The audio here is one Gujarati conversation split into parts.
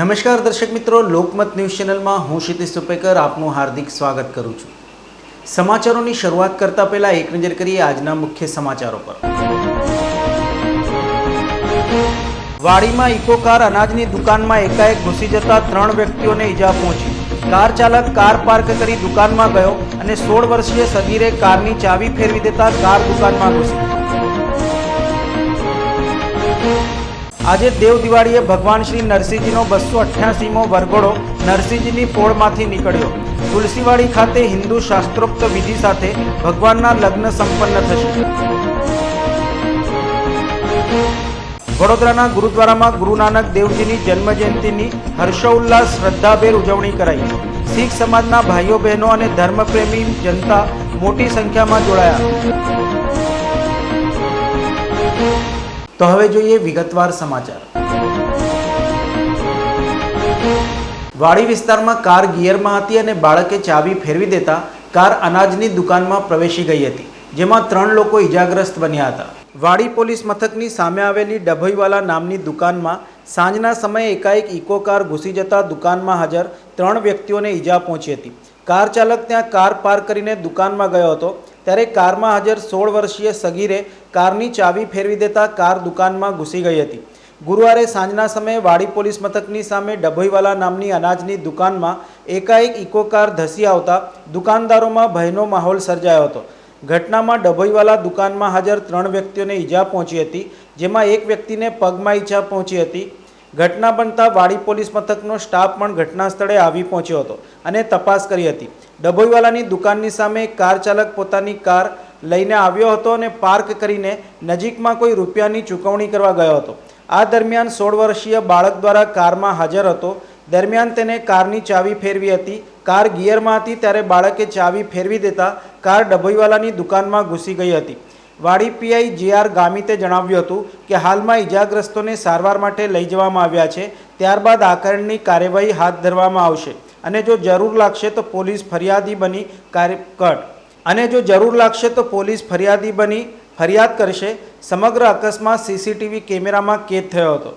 નમસ્કાર દર્શક મિત્રો, લોકમત ન્યૂઝ ચેનલમાં હું ક્ષિતિશ સુપેકર આપનું હાર્દિક સ્વાગત કરું છું. સમાચારોની શરૂઆત કરતા પહેલા એક નજર કરીએ આજના મુખ્ય સમાચારો પર. વાડીમાં ઇકો કાર અનાજની દુકાનમાં એકાએક ઘૂસી જતા ત્રણ વ્યક્તિઓને ઈજા પહોંચી. કાર ચાલક કાર પાર્ક કરી દુકાનમાં ગયો અને સોળ વર્ષીય સગીરે કારની ચાવી ફેરવી દેતા કાર દુકાનમાં ઘૂસી. આજે દેવ દિવાળીએ ભગવાન શ્રી નરસિંહજીનો બસો અઠ્યાસીમો વરઘોડો નરસિંહજીની પોળમાંથી નીકળ્યો. તુલસીવાડી ખાતે હિન્દુ શાસ્ત્રોક્ત વિધિ સાથે ભગવાનના લગ્ન સંપન્ન થશે. વડોદરાના ગુરુદ્વારામાં ગુરુ નાનક દેવજીની જન્મજયંતિની હર્ષોલ્લાસ શ્રદ્ધાભેર ઉજવણી કરાઈ. શીખ સમાજના ભાઈઓ બહેનો અને ધર્મપ્રેમી જનતા મોટી સંખ્યામાં જોડાયા. તો હવે જોઈએ વિગતવાર સમાચાર. વાડી વિસ્તારમાં કાર ગિયરમાં હતી અને બાળકે ચાવી ફેરવી દેતા કાર અનાજની દુકાનમાં પ્રવેશી ગઈ હતી, જેમાં ત્રણ લોકો ઈજાગ્રસ્ત બન્યા હતા. વાડી પોલીસ મથકની સામે આવેલી ડભોઈવાલા નામની દુકાનમાં સાંજના સમયે એકાએક ઇકો કાર ઘૂસી જતા દુકાનમાં હાજર ત્રણ વ્યક્તિઓને ઈજા પહોંચી હતી. કાર ચાલક ત્યાં કાર પાર્ક કરીને દુકાનમાં ગયો હતો ત્યારે કારમાં હાજર સોળ વર્ષીય સગીરે કારની ચાવી ફેરવી દેતા કાર દુકાનમાં ઘૂસી ગઈ હતી. ગુરુવારે સાંજના સમયે વાડી પોલીસ મથકની સામે ડભોઈવાલા નામની અનાજની દુકાનમાં એકાએક ઇકો કાર ધસી આવતા દુકાનદારોમાં ભયનો માહોલ સર્જાયો હતો. ઘટનામાં ડભોઈવાલા દુકાનમાં હાજર ત્રણ વ્યક્તિઓને ઈજા પહોંચી હતી, જેમાં એક વ્યક્તિને પગમાં ઈજા પહોંચી હતી. ઘટના બનતા વાડી પોલીસ મથકનો સ્ટાફ પણ ઘટના સ્થળે આવી પહોંચ્યો હતો અને તપાસ કરી હતી. ડભોઈવાલાની દુકાનની સામે કાર ચાલક પોતાની કાર લઈને આવ્યો હતો અને પાર્ક કરીને નજીકમાં કોઈ રૂપિયાની ચૂકવણી કરવા ગયો હતો. આ દરમિયાન સોળ વર્ષીય બાળક દ્વારા કારમાં હાજર હતો. દરમિયાન તેને કારની ચાવી ફેરવી હતી. કાર ગિયરમાં હતી ત્યારે બાળકે ચાવી ફેરવી દેતા કાર ડભોઈવાલાની દુકાનમાં ઘૂસી ગઈ હતી. વાડી પીઆઈ જે આર ગામિતે જણાવ્યું હતું કે હાલમાં ઈજાગ્રસ્તોને સારવાર માટે લઈ જવામાં આવ્યા છે. ત્યારબાદ આકરણની કાર્યવાહી હાથ ધરવામાં આવશે. અને જો જરૂર લાગશે તો પોલીસ ફરિયાદી બની કાર્ય કટ. અને જો જરૂર લાગશે તો પોલીસ ફરિયાદી બની ફરિયાદ કરશે. સમગ્ર અકસ્માત સીસીટીવી કેમેરામાં કેદ થયો હતો.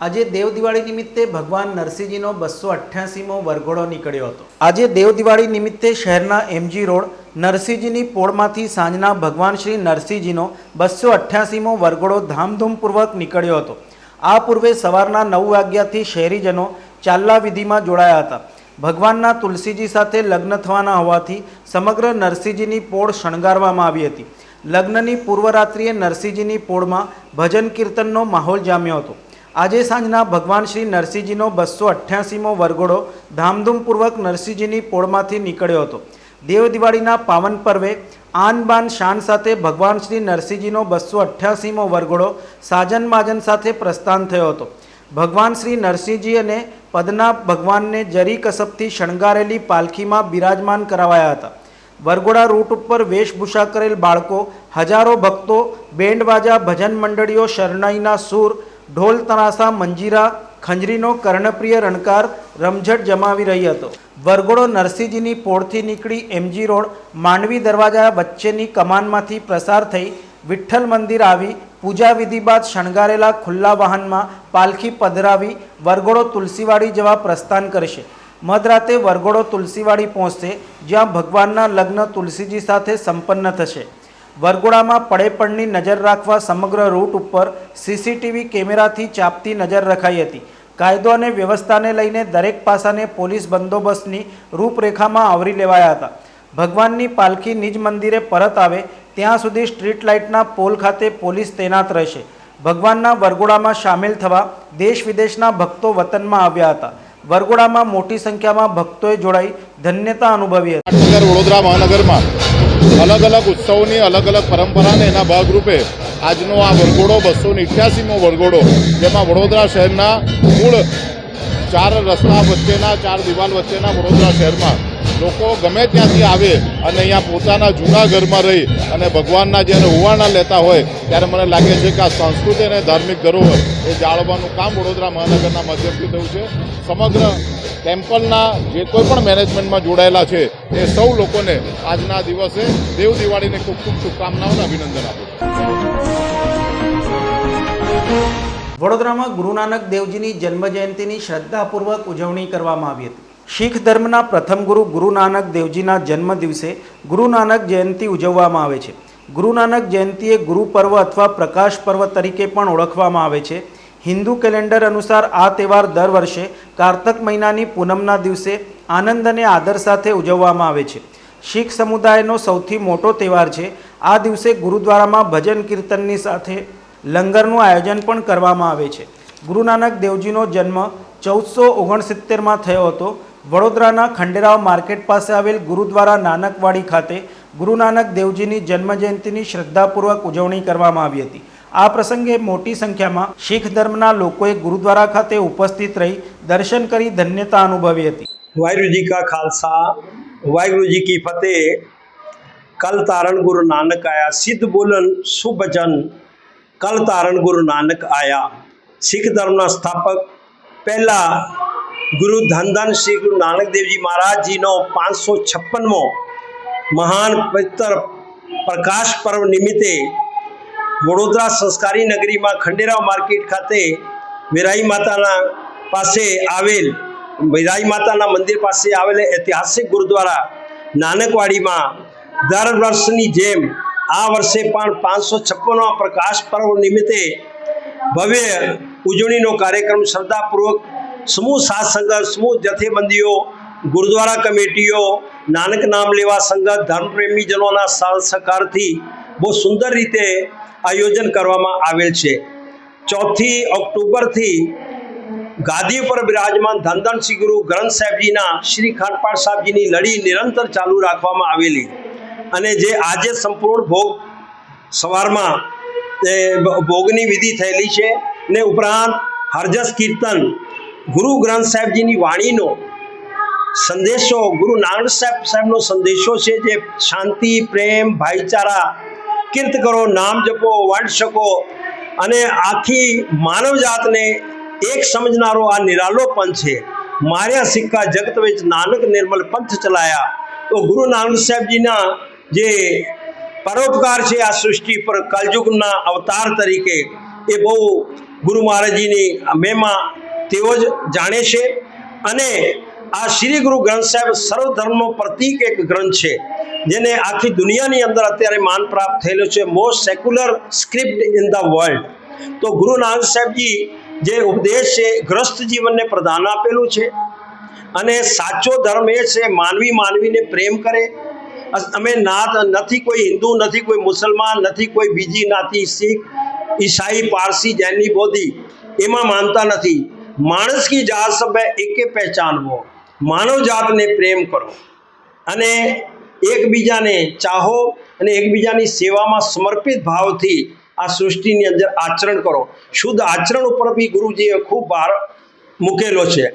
આજે દેવ દિવાળી નિમિત્તે ભગવાન નરસિંહજીનો બસો અઠ્યાસીમો વરઘોડો નીકળ્યો હતો. આજે દેવ દિવાળી નિમિત્તે શહેરના એમજી રોડ નરસિંહજીની પોળમાંથી સાંજના ભગવાન શ્રી નરસિંહજીનો બસો અઠ્યાસીમો વરઘોડો ધામધૂમપૂર્વક નીકળ્યો હતો. આ પૂર્વે સવારના નવ વાગ્યાથી શહેરીજનો ચાલ્લા વિધિમાં જોડાયા હતા. ભગવાનના તુલસીજી સાથે લગ્ન થવાના હોવાથી સમગ્ર નરસિંહજીની પોળ શણગારવામાં આવી હતી. લગ્નની પૂર્વરાત્રિએ નરસિંહજીની પોળમાં ભજન કીર્તનનો માહોલ જામ્યો હતો. આજે સાંજના ભગવાન શ્રી નરસિંહજીનો બસો અઠ્યાસીમો વરઘોડો ધામધૂમપૂર્વક નરસિંહજીની પોળમાંથી નીકળ્યો હતો. દેવ દિવાળીના પાવન પર્વે આન બાન શાન સાથે ભગવાન શ્રી નરસિંહજીનો બસો અઠ્યાસીમો વરઘોડો સાજન માજન સાથે પ્રસ્થાન થયો હતો. ભગવાન શ્રી નરસિંહજી અને પદના ભગવાનને જરી કસબથી શણગારેલી પાલખીમાં બિરાજમાન કરાવાયા હતા. વરઘોડા રૂટ ઉપર વેશભૂષા કરેલ બાળકો, હજારો ભક્તો બેન્ડ બાજા ભજન મંડળીઓ, શરણાઈના સૂર ઢોલ તરાસા, મંજીરા, ખંજરીનો કર્ણપ્રિય રણકાર રમઝટ જમાવી રહી હતો. વરઘોડો નરસિંહજીની પોળથી નીકળી એમજી રોડ માંડવી દરવાજા વચ્ચેની કમાનમાંથી પ્રસાર થઈ વિઠ્ઠલ મંદિર આવી પૂજા વિધિ બાદ શણગારેલા ખુલ્લા વાહનમાં પાલખી પધરાવી વરઘોડો તુલસીવાડી જવા પ્રસ્થાન કરશે. મધરાતે વરઘોડો તુલસીવાડી પહોંચશે, જ્યાં ભગવાનના લગ્ન તુલસીજી સાથે સંપન્ન થશે. વરઘોડામાં પડેપણની નજર રાખવા સમગ્ર રૂટ ઉપર સીસીટીવી કેમેરાથી ચાપતી નજર રખાઈ હતી. કાયદો અને વ્યવસ્થાને લઈને દરેક પાસાને પોલીસ બંદોબસ્તની રૂપરેખામાં આવરી લેવાયા હતા. ભગવાનની પાલખી નિજ મંદિરે પરત આવે ત્યાં સુધી સ્ટ્રીટ લાઇટના પોલ ખાતે પોલીસ તૈનાત રહેશે. ભગવાનના વરગોડામાં સામેલ થવા દેશ વિદેશના ભક્તો વતનમાં આવ્યા હતા. વરગોડામાં મોટી સંખ્યામાં ભક્તોએ જોડાઈ ધન્યતા અનુભવી હતી. વડોદરા મહાનગરમાં અલગ અલગ ઉત્સવોની અલગ અલગ પરંપરાને એના ભાગરૂપે આજનો આ વરઘોડો બસો ઇઠ્યાસીમો વરઘોડો, જેમાં વડોદરા શહેરના મૂળ ચાર રસ્તા વચ્ચેના, ચાર દિવાલ વચ્ચેના વડોદરા શહેરમાં લોકો ગમે ત્યાંથી આવે અને અહીંયા પોતાના જૂના ઘરમાં રહી અને ભગવાનના જ્યારે ઉવાણા લેતા હોય, ત્યારે મને લાગે છે કે આ સંસ્કૃતિ અને ધાર્મિક ધરોહર એ જાળવવાનું કામ વડોદરા મહાનગરના માધ્યમથી થયું છે. સમગ્ર ટેમ્પલના જે કોઈ પણ મેનેજમેન્ટમાં જોડાયેલા છે, એ સૌ લોકોને આજના દિવસે દેવ દિવાળીને ખૂબ ખૂબ શુભકામનાઓ અને અભિનંદન આપું વડોદરામાં ગુરુ નાનક દેવજીની જન્મ જયંતિની શ્રદ્ધાપૂર્વક ઉજવણી કરવામાં આવી હતી. શીખ ધર્મના પ્રથમ ગુરુ ગુરુ નાનક દેવજીના જન્મ દિવસે ગુરુ નાનક જયંતિ ઉજવવામાં આવે છે. ગુરુ નાનક જયંતિ ગુરુ પર્વ અથવા પ્રકાશ પર્વ તરીકે પણ ઓળખવામાં આવે છે. હિન્દુ કેલેન્ડર અનુસાર આ તહેવાર દર વર્ષે કારતક મહિનાની પૂનમના દિવસે આનંદ અને આદર સાથે ઉજવવામાં આવે છે. શીખ સમુદાયનો સૌથી મોટો તહેવાર છે. આ દિવસે ગુરુદ્વારામાં ભજન કીર્તનની સાથે લંગરનું આયોજન પણ કરવામાં આવે છે. ગુરુ નાનક દેવજીનો જન્મ ચૌદસો ઓગણસિત્તેરમાં થયો હતો. વડોદરાના ખંડેરાવ માર્કેટ પાસે આવેલ ગુરુદ્વારા નાનકવાડી ખાતે ગુરુ નાનક દેવજીની જન્મજયંતિની શ્રદ્ધાપૂર્વક ઉજવણી કરવામાં આવી હતી. આ પ્રસંગે મોટી સંખ્યામાં શીખ ધર્મના લોકોએ ગુરુદ્વારા ખાતે ઉપસ્થિત રહી દર્શન કરી ધન્યતા અનુભવી હતી. વાહેગુરુજી કા ખાલસા વાહેગુરુજી કી ફતેહ, કલ તારણ ગુરુ નાનક આયા, સિદ્ધ બોલન શુભજન કલ તારણ ગુરુ નાનક આયા. શીખ ધર્મના સ્થાપક પહેલાં ગુરુ ધન ધન શ્રી ગુરુ નાનક દેવજી મહારાજજીનો પાંચસો છપ્પનમો મહાન પવિત્ર પ્રકાશ પર્વ નિમિત્તે વડોદરા સંસ્કારી નગરીમાં ખંડેરાવ માર્કેટ ખાતે વેરાઈ માતાના પાસે આવેલ, વેરાઈ માતાના મંદિર પાસે આવેલ ઐતિહાસિક ગુરુદ્વારા નાનકવાડીમાં દર વર્ષની જેમ આ વર્ષે પણ પાંચસો છપ્પનમાં પ્રકાશ પર્વ નિમિત્તે ભવ્ય ઉજવણીનો કાર્યક્રમ શ્રદ્ધાપૂર્વક સમૂહ સાથ સંગત સમૂહ જથેબંધીઓ ગુરુદ્વારા કમિટીઓ, નાનક નામ લેવા સંગત ધર્મપ્રેમીજનોના સાથ સહકારથી બહુ સુંદર રીતે આયોજન કરવામાં આવેલ છે. ચોથી ઓક્ટોબરથી ગાદી પર બિરાજમાન ધનધનસિંહ ગુરુ ગ્રંથ સાહેબજીના શ્રી ખાનપાટ સાહેબજીની લડી નિરંતર ચાલુ રાખવામાં આવેલી. અને જે આજે સંપૂર્ણ ભોગ સવારમાં ભોગની વિધિ થયેલી છે ને ઉપરાંત હરજસ કીર્તન ગુરુ ગ્રંથ સાહેબજીની વાણીનો સંદેશો, ગુરુ નાનક સાહેબ સાહેબનો સંદેશો છે જે શાંતિ, પ્રેમ, ભાઈચારા, કીર્ત કરો, નામ જપો, વાંટ શકો અને આખી માનવ જાતને એક સમજનારો આ નિરાલો પંથ છે. માર્યા સિક્કા જગત વેચ નાનક નિર્મલ પંથ ચલાયા. તો ગુરુ નાનક સાહેબજીના જે પરોપકાર છે આ સૃષ્ટિ પર કલયુગના અવતાર તરીકે એ બહુ ગુરુ મહારાજજીની મેમાં તેઓ જ જાણે છે અને આ શ્રી ગુરુ ગ્રંથ સાહેબ સર્વ ધર્મનો પ્રતીક એક ગ્રંથ છે, જેને આખી દુનિયાની અંદર અત્યારે માન પ્રાપ્ત થયેલો છે most secular script in the world તો ગુરુ નાનક સાહેબજી જે ઉપદેશ છે ગ્રસ્ત જીવનને પ્રદાન આપેલું છે અને સાચો ધર્મ એ છે, માનવી માનવીને પ્રેમ કરે. અમે ના નથી કોઈ હિન્દુ, નથી કોઈ મુસલમાન, નથી કોઈ બીજી નાતી, શીખ, ઈસાઈ, પારસી જૈની બોધી એમાં માનતા નથી. માણસ કી જાત સભ્ય એકે પહેચાનવો. માનવ જાતને પ્રેમ કરો અને એકબીજાને ચાહો અને એકબીજાની સેવામાં સમર્પિત ભાવથી આ સૃષ્ટિની અંદર આચરણ કરો. શુદ્ધ આચરણ ઉપર બી ગુરુજીએ ખૂબ ભાર મૂકેલો છે.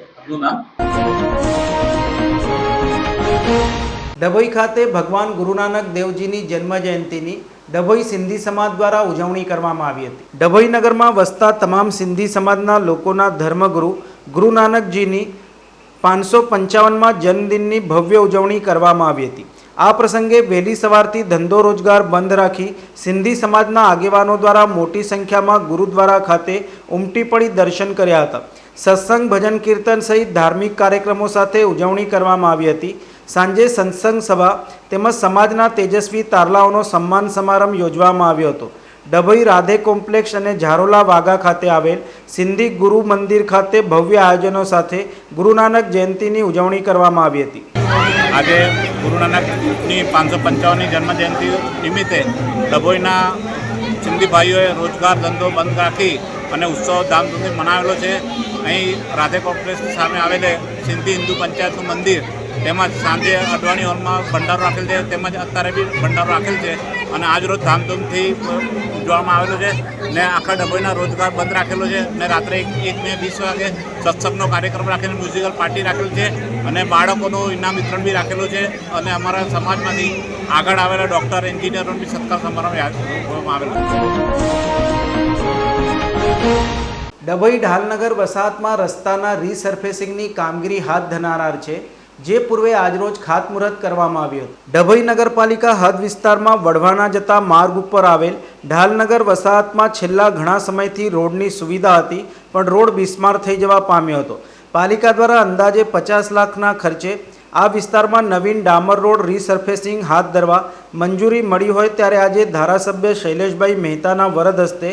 ડભોઈ ખાતે ભગવાન ગુરુ નાનક દેવજીની જન્મ જયંતિની ડભોઈ સિંધી સમાજ દ્વારા ઉજવણી કરવામાં આવી હતી. ડભોઈ નગરમાં વસતા તમામ સિંધી સમાજના લોકોના ધર્મગુરુ ગુરુ નાનકજીની પાંચસો પંચાવનમાં જન્મદિનની ભવ્ય ઉજવણી કરવામાં આવી હતી. આ પ્રસંગે વહેલી સવારથી ધંધો રોજગાર બંધ રાખી સિંધી સમાજના આગેવાનો દ્વારા મોટી સંખ્યામાં ગુરુદ્વારા ખાતે ઉમટી પડી દર્શન કર્યા હતા. સત્સંગ, ભજન, કીર્તન સહિત ધાર્મિક કાર્યક્રમો સાથે ઉજવણી કરવામાં આવી હતી. સાંજે સત્સંગ સભા તેમજ સમાજના તેજસ્વી તારલાઓનો સન્માન સમારંભ યોજવામાં આવ્યો હતો. ડભોઈ રાધે કોમ્પ્લેક્ષ અને ઝારોલા વાઘા ખાતે આવેલ સિંધી ગુરુ મંદિર ખાતે ભવ્ય આયોજનો સાથે ગુરુ નાનક જયંતિની ઉજવણી કરવામાં આવી હતી. આજે ગુરુ નાનકની પાંચસો પંચાવનની જન્મજયંતિ નિમિત્તે ડભોઈના સિંધી ભાઈઓએ રોજગાર ધંધો બંધ રાખી અને ઉત્સવ ધામધૂમથી મનાવેલો છે. અહીં રાધે કોમ્પ્લેક્સ સામે આવેલે સિંધી હિન્દુ પંચાયતનું મંદિર તેમજ સાંજે અડવાણી હોલમાં ભંડારો રાખેલ છે, તેમજ અત્યારે બી ભંડારો રાખેલ છે અને આજરોજ ધામધૂમથી ઉજવવામાં આવેલો છે ને આખા ડભોઈના રોજગાર બંધ રાખેલો છે ને રાત્રે એક બે વીસ વાગે સત્સંગનો કાર્યક્રમ રાખીને મ્યુઝિકલ પાર્ટી રાખેલ છે અને બાળકોનું ઇનામ વિતરણ બી રાખેલું છે અને અમારા સમાજમાંથી આગળ આવેલા ડૉક્ટર એન્જિનિયરોનો બી સત્કાર સમારંભ આવેલો છે. ડભોઈ ઢાલનગર વસાહતમાં રસ્તાના રીસર્ફેસિંગની કામગીરી હાથ ધરાનાર છે. જે પૂર્વે આજરોજ ખાતમુહૂર્ત કરવામાં આવ્યું હતું. ડભોઈ નગરપાલિકા હદ વિસ્તારમાં વડવાના જતા માર્ગ ઉપર આવેલ ઢાલનગર વસાહતમાં છેલ્લા ઘણા સમયથી રોડની સુવિધા હતી, પણ રોડ બિસ્માર થઈ જવા પામ્યો હતો. પાલિકા દ્વારા અંદાજે પચાસ લાખના ખર્ચે આ વિસ્તારમાં નવીન ડામર રોડ રીસર્ફેસિંગ હાથ ધરવા મંજૂરી મળી હોય ત્યારે આજે ધારાસભ્ય શૈલેષભાઈ મહેતાના વરદ હસ્તે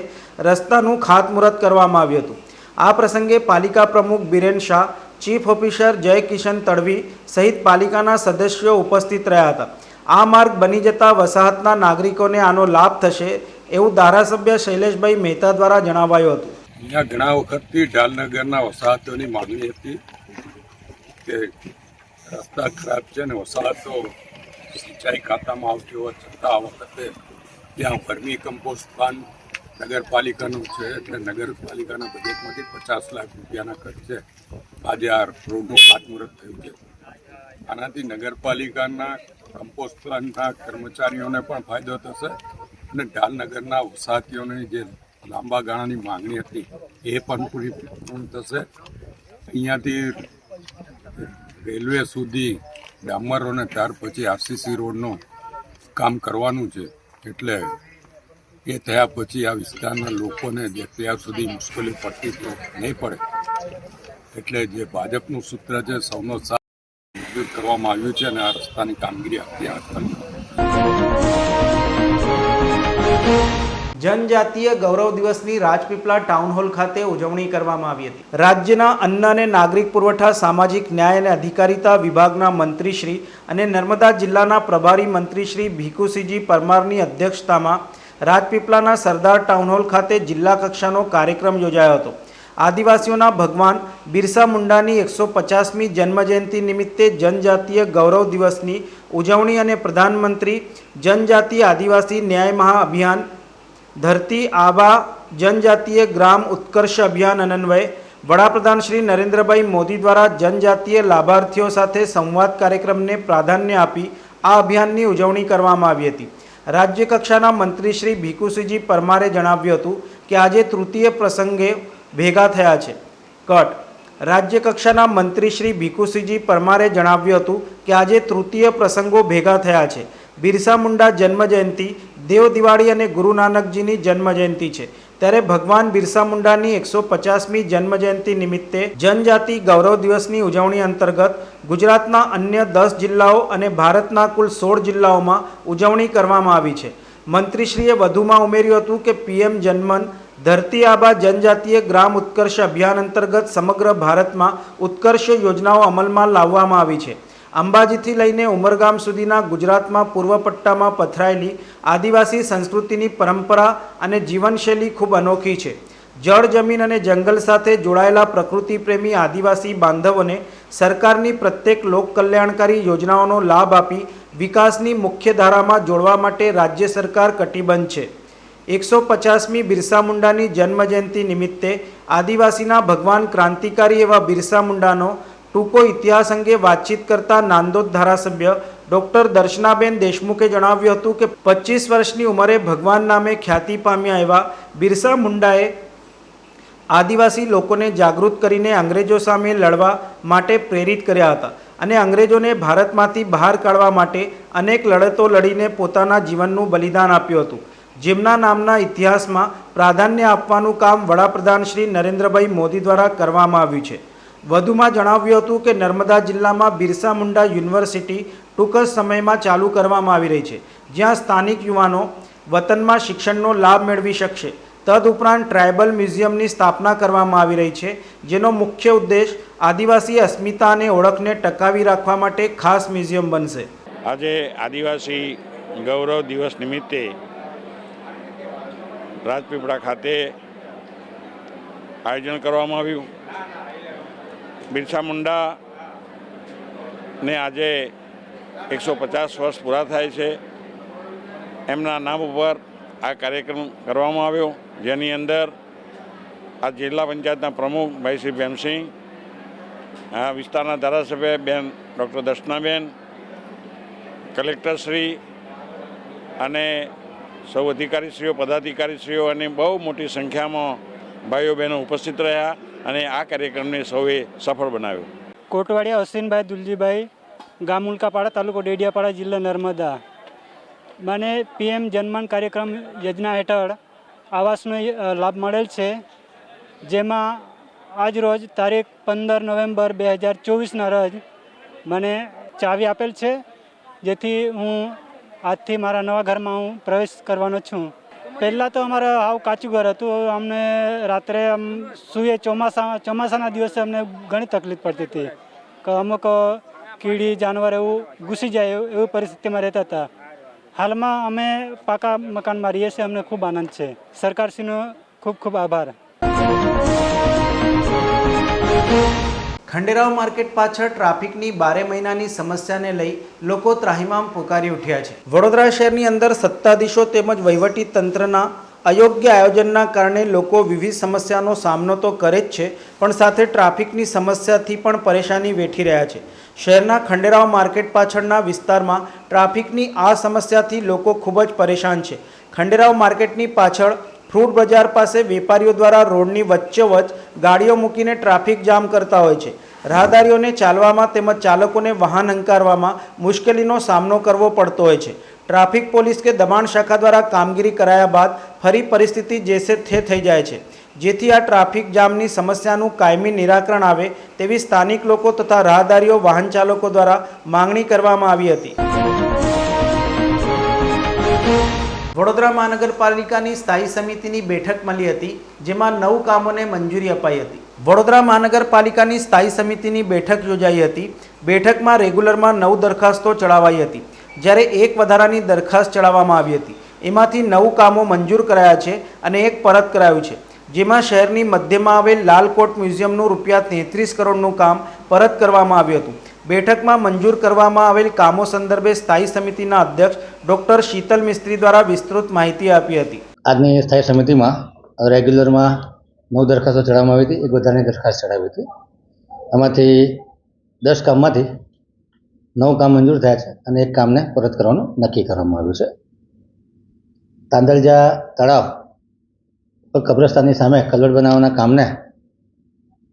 રસ્તાનું ખાતમુહૂર્ત કરવામાં આવ્યું હતું. આ પ્રસંગે પાલિકા પ્રમુખ બિરેન શાહ ચીફ ઓફિસર જય કિશન તડવી સહિત પાલિકાના સદસ્યો ઉપસ્થિત રહ્યા હતા. આ માર્ગ બની જતા વસાહતના નાગરિકોને આનો લાભ થશે એવું ધારાસભ્ય શૈલેષભાઈ મહેતા દ્વારા જણાવાયું હતું. અહીંયા ઘણા વખતથી ઢાલનગરના વસાહતોની માંગણી હતી કે રસ્તા ખરાબ છે ને વસાહતો સિંચાઈ ખાતામાં આવતી હોવા છતાં આ વખતે ત્યાં વર્મી કમ્પોસ્ટ પ્લાન નગરપાલિકાનું છે એટલે નગરપાલિકાના બજેટમાંથી પચાસ લાખ રૂપિયાના ખર્ચે આજે આ રોડનું ખાતમુહૂર્ત થયું છે. આનાથી નગરપાલિકાના કમ્પોસ્ટ પ્લાન્ટના કર્મચારીઓને પણ ફાયદો થશે અને ઢાલનગરના વસાહતીઓની જે લાંબા ગાળાની માંગણી હતી એ પણ પૂરી પૂર્ણ થશે. અહીંયાથી રેલવે સુધી ડામરો અને ત્યાર પછી આરસીસી રોડનું કામ કરવાનું છે એટલે એ થયા પછી આ વિસ્તારના લોકોને જે અત્યાર સુધી મુશ્કેલી પડતી તો નહીં પડે. એટલે જે ભાજપનું સૂત્ર છે, સૌનો સાથ મજબૂત કરવામાં આવ્યું છે અને આ રસ્તાની કામગીરી અત્યારે જનજાતીય ગૌરવ દિવસની રાજપીપળા ટાઉન હોલ ખાતે ઉજવણી કરવામાં આવી હતી. રાજ્યના અન્ન અને નાગરિક પુરવઠા, સામાજિક ન્યાય અને અધિકારિતા વિભાગના મંત્રીશ્રી અને નર્મદા જિલ્લાના પ્રભારી મંત્રીશ્રી ભીખુસિંહજી પરમારની અધ્યક્ષતામાં રાજપીપળાના સરદાર ટાઉન હોલ ખાતે જિલ્લા કક્ષાનો કાર્યક્રમ યોજાયો હતો. આદિવાસીઓના ભગવાન બિરસા મુંડાની એકસો પચાસમી જન્મજયંતિ નિમિત્તે જનજાતીય ગૌરવ દિવસની ઉજવણી અને પ્રધાનમંત્રી જનજાતીય આદિવાસી ન્યાય મહાઅભિયાન ધરતી આબા જનજાતીય ગ્રામ ઉત્કર્ષ અભિયાન અન્વયે વડાપ્રધાન શ્રી નરેન્દ્રભાઈ મોદી દ્વારા જનજાતીય લાભાર્થીઓ સાથે સંવાદ કાર્યક્રમને પ્રાધાન્ય આપી આ અભિયાનની ઉજવણી કરવામાં આવી હતી. રાજ્ય કક્ષાના મંત્રી શ્રી ભીખુસિંહજી પરમારે જણાવ્યું હતું કે આજે તૃતીય પ્રસંગે ભેગા થયા છે. કટ. રાજ્ય કક્ષાના મંત્રી શ્રી ભીખુસિંહજી પરમારે જણાવ્યું હતું કે આજે તૃતીય પ્રસંગો ભેગા થયા છે. બિરસા મુંડા જન્મજયંતિ, દેવ દિવાળી અને ગુરુ નાનકજીની જન્મજયંતિ છે. ત્યારે ભગવાન બિરસા મુંડાની એકસો પચાસમી જન્મજયંતિ નિમિત્તે જનજાતિ ગૌરવ દિવસની ઉજવણી અંતર્ગત ગુજરાતના અન્ય દસ જિલ્લાઓ અને ભારતના કુલ સોળ જિલ્લાઓમાં ઉજવણી કરવામાં આવી છે. મંત્રીશ્રીએ વધુમાં ઉમેર્યું હતું કે પીએમ જન્મન ધરતી આબા જનજાતીય ગ્રામ ઉત્કર્ષ અભિયાન અંતર્ગત સમગ્ર ભારતમાં ઉત્કર્ષ યોજનાઓ અમલમાં લાવવામાં આવી છે. અંબાજીથી લઈને ઉમરગામ સુધીના ગુજરાતમાં પૂર્વ પટ્ટામાં પથરાયેલી આદિવાસી સંસ્કૃતિની પરંપરા અને જીવનશૈલી ખૂબ અનોખી છે. જળ, જમીન અને જંગલ સાથે જોડાયેલા પ્રકૃતિ પ્રેમી આદિવાસી બાંધવોને સરકારની પ્રત્યેક લોક કલ્યાણકારી યોજનાઓનો લાભ આપી વિકાસની મુખ્ય ધારામાં જોડવા માટે રાજ્ય સરકાર કટિબદ્ધ છે. એકસો પચાસમી બિરસા મુંડાની જન્મજયંતિ નિમિત્તે આદિવાસીના ભગવાન ક્રાંતિકારી એવા બિરસા મુંડાનો ટૂંકો ઇતિહાસ અંગે વાતચીત કરતા નાંદોદ ધારાસભ્ય ડૉક્ટર દર્શનાબેન દેશમુખે જણાવ્યું હતું કે પચીસ વર્ષની ઉંમરે ભગવાન નામે ખ્યાતિ પામ્યા એવા બિરસા મુંડાએ આદિવાસી લોકોને જાગૃત કરીને અંગ્રેજો સામે લડવા માટે પ્રેરિત કર્યા હતા અને અંગ્રેજોને ભારતમાંથી બહાર કાઢવા માટે અનેક લડતો લડીને પોતાના જીવનનું બલિદાન આપ્યું હતું. જેમના નામના ઇતિહાસમાં પ્રાધાન્ય આપવાનું કામ વડાપ્રધાન શ્રી નરેન્દ્રભાઈ મોદી દ્વારા કરવામાં આવ્યું છે. વધુમાં જણાવ્યું હતું કે નર્મદા જિલ્લામાં બિરસા મુંડા યુનિવર્સિટી ટૂંક જ સમયમાં ચાલુ કરવામાં આવી રહી છે, જ્યાં સ્થાનિક યુવાનો વતનમાં શિક્ષણનો લાભ મેળવી શકશે. તદઉપરાંત ટ્રાયબલ મ્યુઝિયમની સ્થાપના કરવામાં આવી રહી છે, જેનો મુખ્ય ઉદ્દેશ આદિવાસી અસ્મિતા અને ઓળખને ટકાવી રાખવા માટે ખાસ મ્યુઝિયમ બનશે. આજે આદિવાસી ગૌરવ દિવસ નિમિત્તે રાજપીપળા ખાતે આયોજન કરવામાં આવ્યું. બિરસા મુંડાને આજે એકસો પચાસ વર્ષ પૂરા થાય છે. એમના નામ ઉપર આ કાર્યક્રમ કરવામાં આવ્યો. જેની અંદર આ જિલ્લા પંચાયતના પ્રમુખ ભાઈ શ્રી ભીમસિંહ, આ વિસ્તારના ધારાસભ્ય બેન ડૉક્ટર દર્શનાબેન, કલેક્ટરશ્રી અને સૌ અધિકારીશ્રીઓ, પદાધિકારીશ્રીઓ અને બહુ મોટી સંખ્યામાં ભાઈઓ બહેનો ઉપસ્થિત રહ્યા. અને આ કાર્યક્રમને સૌએ સફળ બનાવ્યો. કોટવાડિયા હસીનભાઈ દુલજીભાઈ, ગામ ઉલ્કાપાડા તાલુકો ડેડિયાપાડા જિલ્લા નર્મદા. મને પીએમ જનમન કાર્યક્રમ યોજના હેઠળ આવાસનો લાભ મળેલ છે, જેમાં આજ રોજ તારીખ પંદર નવેમ્બર બે હજાર ચોવીસના રોજ મને ચાવી આપેલ છે, જેથી હું આજથી મારા નવા ઘરમાં હું પ્રવેશ કરવાનો છું. પહેલાં તો અમારે હાવ કાચું ઘર હતું. અમને રાત્રે આમ સૂઈએ ચોમાસા, ચોમાસાના દિવસે અમને ઘણી તકલીફ પડતી હતી કે અમુક કીડી, જાનવર એવું ઘૂસી જાય એવું પરિસ્થિતિમાં રહેતા હતા. હાલમાં અમે પાકા મકાનમાં રહીએ છીએ. અમને ખૂબ આનંદ છે. સરકારશ્રીનો ખૂબ ખૂબ આભાર. ખંડેરાવ માર્કેટ પાછળ ટ્રાફિકની બારે મહિનાની સમસ્યાને લઈ લોકો ત્રાહિમામ પોકારી ઉઠ્યા છે. વડોદરા શહેરની અંદર સત્તાધીશો તેમજ વહીવટી તંત્રના અયોગ્ય આયોજનના કારણે લોકો વિવિધ સમસ્યાનો સામનો તો કરે જ છે, પણ સાથે ટ્રાફિકની સમસ્યાથી પણ પરેશાની વેઠી રહ્યા છે. શહેરના ખંડેરાવ માર્કેટ પાછળના વિસ્તારમાં ટ્રાફિકની આ સમસ્યાથી લોકો ખૂબ જ પરેશાન છે. ખંડેરાવ માર્કેટની પાછળ ફ્રૂટ બજાર પાસે વેપારીઓ દ્વારા રોડની વચ્ચોવચ ગાડીઓ મૂકીને ટ્રાફિક જામ કરતા હોય છે. રાહદારીઓને ચાલવામાં તેમજ ચાલકોને વાહન હંકારવામાં મુશ્કેલીનો સામનો કરવો પડતો હોય છે. ટ્રાફિક પોલીસ કે દબાણ શાખા દ્વારા કામગીરી કરાયા બાદ ફરી પરિસ્થિતિ જેસે થે થઈ જાય છે. જેથી આ ટ્રાફિક જામની સમસ્યાનું કાયમી નિરાકરણ આવે તેવી સ્થાનિક લોકો તથા રાહદારીઓ વાહન ચાલકો દ્વારા માંગણી કરવામાં આવી હતી. વડોદરા મહાનગરપાલિકાની સ્થાયી સમિતિની બેઠક મળી હતી, જેમાં નવ કામોને મંજૂરી અપાઈ હતી. વડોદરા મહાનગરપાલિકાની સ્થાયી સમિતિની બેઠક યોજાઈ હતી. બેઠકમાં રેગ્યુલરમાં નવ દરખાસ્તો ચડાવાઈ હતી, જ્યારે એક વધારાની દરખાસ્ત ચડાવવામાં આવી હતી. એમાંથી નવ કામો મંજૂર કરાયા છે અને એક પરત કરાયું છે, જેમાં શહેરની મધ્યમાં આવેલ લાલકોટ મ્યુઝિયમનું રૂપિયા તેત્રીસ કરોડનું કામ પરત કરવામાં આવ્યું હતું. બેઠકમાં મંજૂર કરવામાં આવેલ કામો સંદર્ભે સ્થાયી સમિતિના અધ્યક્ષ ડૉક્ટર શીતલ મિસ્ત્રી દ્વારા વિસ્તૃત માહિતી આપી હતી. આજની સ્થાયી સમિતિમાં રેગ્યુલરમાં નવ દરખાસ્તો ચડાવવામાં આવી હતી, એક બધાની દરખાસ્ત ચડાવી હતી. એમાંથી દસ કામમાંથી નવ કામ મંજૂર થયા છે અને એક કામને પરત કરવાનું નક્કી કરવામાં આવ્યું છે. તાંદલજા તળાવ પર કબ્રસ્તાનની સામે કલવડ બનાવવાના કામને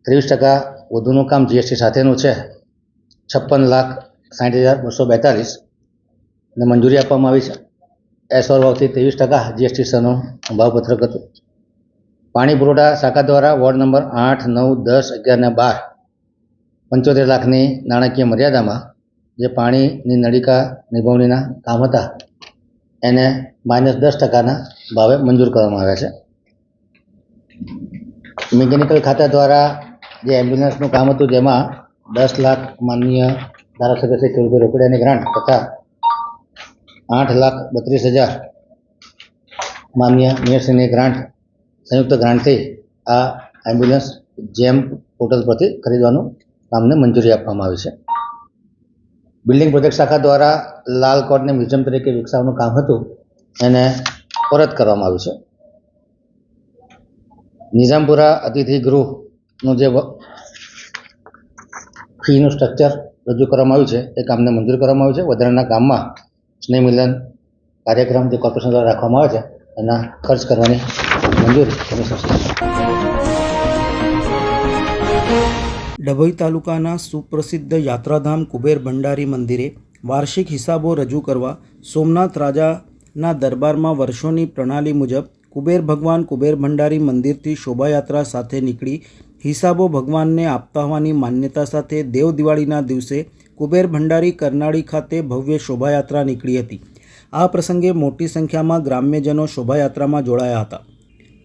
ત્રેવીસ ટકા વધુનું કામ જીએસટી સાથેનું છે. છપ્પન લાખ સાઠ હજાર બસો બેતાલીસ. ને મંજૂરી આપવામાં આવી છે. એસઓર ભાવથી ત્રેવીસ ટકા જીએસટી સનું ભાવપત્રક હતું. પાણી પુરવઠા શાખા દ્વારા વોર્ડ નંબર આઠ, નવ, દસ, અગિયાર ને બાર પંચોતેર લાખની નાણાકીય મર્યાદામાં જે પાણીની નળિકા નિભાવણીના કામ હતા, એને માઇનસ દસ ટકાના ભાવે મંજૂર કરવામાં આવ્યા છે. મિકેનિકલ ખાતા દ્વારા જે એમ્બ્યુલન્સનું કામ હતું, જેમાં દસ લાખ માનનીય ધારાસભ્ય શ્રી ખેડૂતો રોકડિયાની ગ્રાન્ટ તથા આઠ લાખ બત્રીસ હજાર માન્ય મેયરશ્રીની ગ્રાન્ટ, સંયુક્ત ગ્રાન્ટથી આ એમ્બ્યુલન્સ જેમ પોર્ટલ પરથી ખરીદવાનું કામને મંજૂરી આપવામાં આવી છે. બિલ્ડિંગ પ્રોજેક્ટ શાખા દ્વારા લાલ કોટને મ્યુઝિયમ તરીકે વિકસાવવાનું કામ હતું, એને પરત કરવામાં આવ્યું છે. નિઝામપુરા અતિથિ ગૃહનું જે ફીનું સ્ટ્રક્ચર રજૂ કરવામાં આવ્યું છે. એ કામને મંજૂર કરવામાં આવ્યું છે. વધારાના કામમાં સ્નેહ મિલન કાર્યક્રમ જે કોર્પોરેશન દ્વારા રાખવામાં આવે છે, એના ખર્ચ કરવાની મંજૂરી ડભોઈ તાલુકાના સુપ્રસિદ્ધ યાત્રાધામ કુબેર ભંડારી મંદિરે વાર્ષિક હિસાબો રજૂ કરવા સોમનાથ રાજાના દરબારમાં વર્ષોની પ્રણાલી મુજબ કુબેર ભગવાન કુબેર ભંડારી મંદિરથી શોભાયાત્રા સાથે નીકળી હિસાબો ભગવાનને આપતા હોવાની માન્યતા સાથે દેવ દિવાળીના દિવસે કુબેર ભંડારી કરનાળી ખાતે ભવ્ય શોભાયાત્રા નીકળી હતી. આ પ્રસંગે મોટી સંખ્યામાં ગ્રામ્યજનો શોભાયાત્રામાં જોડાયા હતા.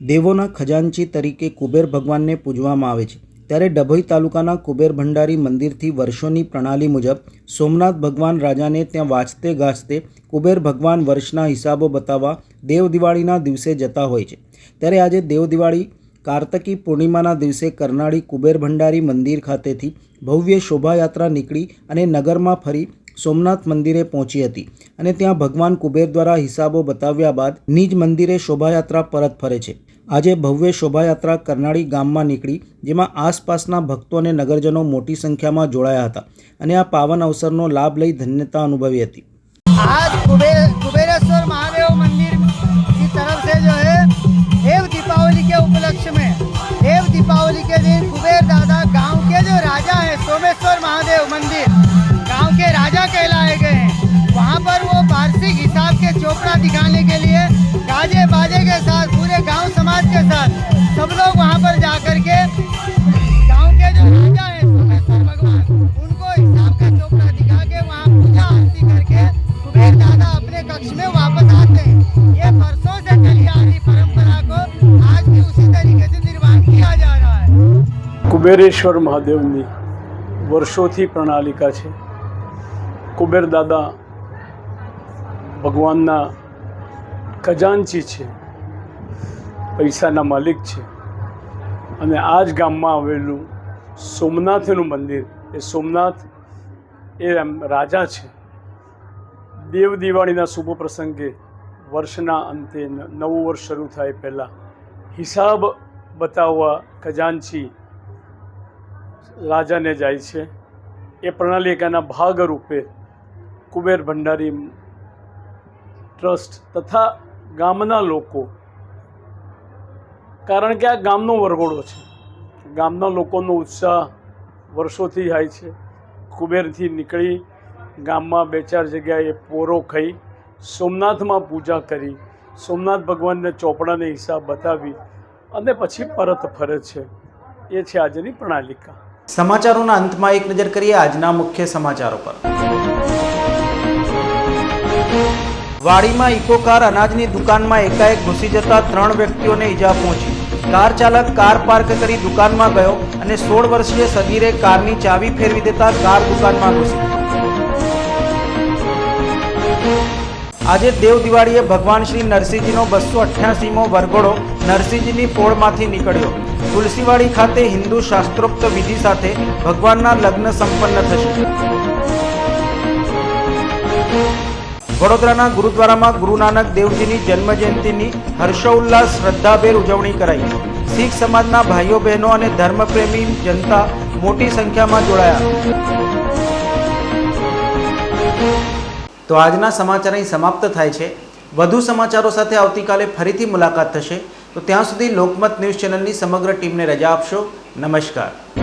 દેવોના ખજાનચી તરીકે કુબેર ભગવાનને પૂજવામાં આવે છે. ત્યારે ડભોઈ તાલુકાના કુબેર ભંડારી મંદિરથી વર્ષોની પ્રણાલી મુજબ સોમનાથ ભગવાન રાજાને ત્યાં વાંચતે ગાજતે કુબેર ભગવાન વર્ષના હિસાબો બતાવવા દેવ દિવાળીના દિવસે જતા હોય છે. ત્યારે આજે દેવ દિવાળી કાર્તકી પૂર્ણિમાના દિવસે કરનાળી કુબેર ભંડારી મંદિર ખાતેથી ભવ્ય શોભાયાત્રા નીકળી અને નગરમાં ફરી સોમનાથ મંદિરે પહોંચી હતી અને ત્યાં ભગવાન કુબેર દ્વારા હિસાબો બતાવ્યા બાદ નિજ મંદિરે શોભાયાત્રા પરત ફરે છે. આજે ભવ્ય શોભાયાત્રા કરનાળી ગામમાં નીકળી, જેમાં આસપાસના ભક્તો અને નગરજનો મોટી સંખ્યામાં જોડાયા હતા અને આ પાવન અવસરનો લાભ લઈ ધન્યતા અનુભવી હતી. આજ કુબેર के चोपड़ा दिखाने के लिए गाजे बाजे के साथ पूरे गांव समाज के साथ सब लोग वहाँ पर जा कर के गांव के जो राजा है सोमेश्वर भगवान उनको हिसाब का चोपड़ा दिखा के वहाँ पूजा आरती करके कुबेर दादा अपने कक्ष में वापस आते हैं ये बरसों से चली आ रही परंपरा को आज भी उसी तरीके से निर्वाह किया जा रहा है કુબેરેશ્વર મહાદેવની વર્ષોથી પ્રણાલિકા છે કુબેર દાદા ભગવાનના ખજાનચી છે, પૈસાના માલિક છે. અને આ જ ગામમાં આવેલું સોમનાથનું મંદિર. એ સોમનાથ એ રાજા છે. દેવ દિવાળીના શુભ પ્રસંગે વર્ષના અંતે નવું વર્ષ શરૂ થાય પહેલાં હિસાબ બતાવવા ખજાનચી રાજાને જાય છે. એ પ્રણાલિકાના ભાગરૂપે કુબેર ભંડારી ટ્રસ્ટ તથા ગામના લોકો. કારણ કે આ ગામનો વરઘોડો છે. ગામના લોકોનો ઉત્સાહ વર્ષોથી થાય છે. કુબેરથી નીકળી ગામમાં બે ચાર જગ્યાએ પોરો ખાઈ સોમનાથમાં પૂજા કરી, સોમનાથ ભગવાનને ચોપડાને હિસાબ બતાવી અને પછી પરત ફરે છે. એ છે આજની પ્રણાલિકા. સમાચારોના અંતમાં એક નજર કરીએ આજના મુખ્ય સમાચારો પર. વાડીમાં ઇકો કાર અનાજની દુકાનમાં એકાએક ઘૂસી જતા ત્રણ વ્યક્તિઓને ઈજા પહોંચી. કાર ચાલક કાર પાર્ક કરી દુકાનમાં ગયો અને સોળ વર્ષીય સગીરે કારની ચાવી ફેરવી દેતા કાર દુકાનમાં ઘૂસી. આજે દેવ દિવાળીએ ભગવાન શ્રી નરસિંહજીનો બસો અઠ્યાસીમો વરઘોડો નરસિંહજીની પોળમાંથી નીકળ્યો. તુલસીવાડી ખાતે હિન્દુ શાસ્ત્રોક્ત વિધિ સાથે ભગવાનના લગ્ન સંપન્ન થશે. વડોદરાના ગુરુદ્વારામાં ગુરુ નાનક દેવજીની જન્મજયંતિની હર્ષોલ્લાસ, શ્રદ્ધાભેર ઉજવણી કરાઈ. શીખ સમાજના ભાઈઓ, બહેનો અને ધર્મપ્રેમી જનતા મોટી સંખ્યામાં જોડાયા. તો આજના સમાચાર અહીં સમાપ્ત થાય છે. વધુ સમાચારો સાથે આવતીકાલે ફરીથી મુલાકાત થશે. તો ત્યાં સુધી લોકમત ન્યૂઝ ચેનલની સમગ્ર ટીમને રજા આપશો. નમસ્કાર.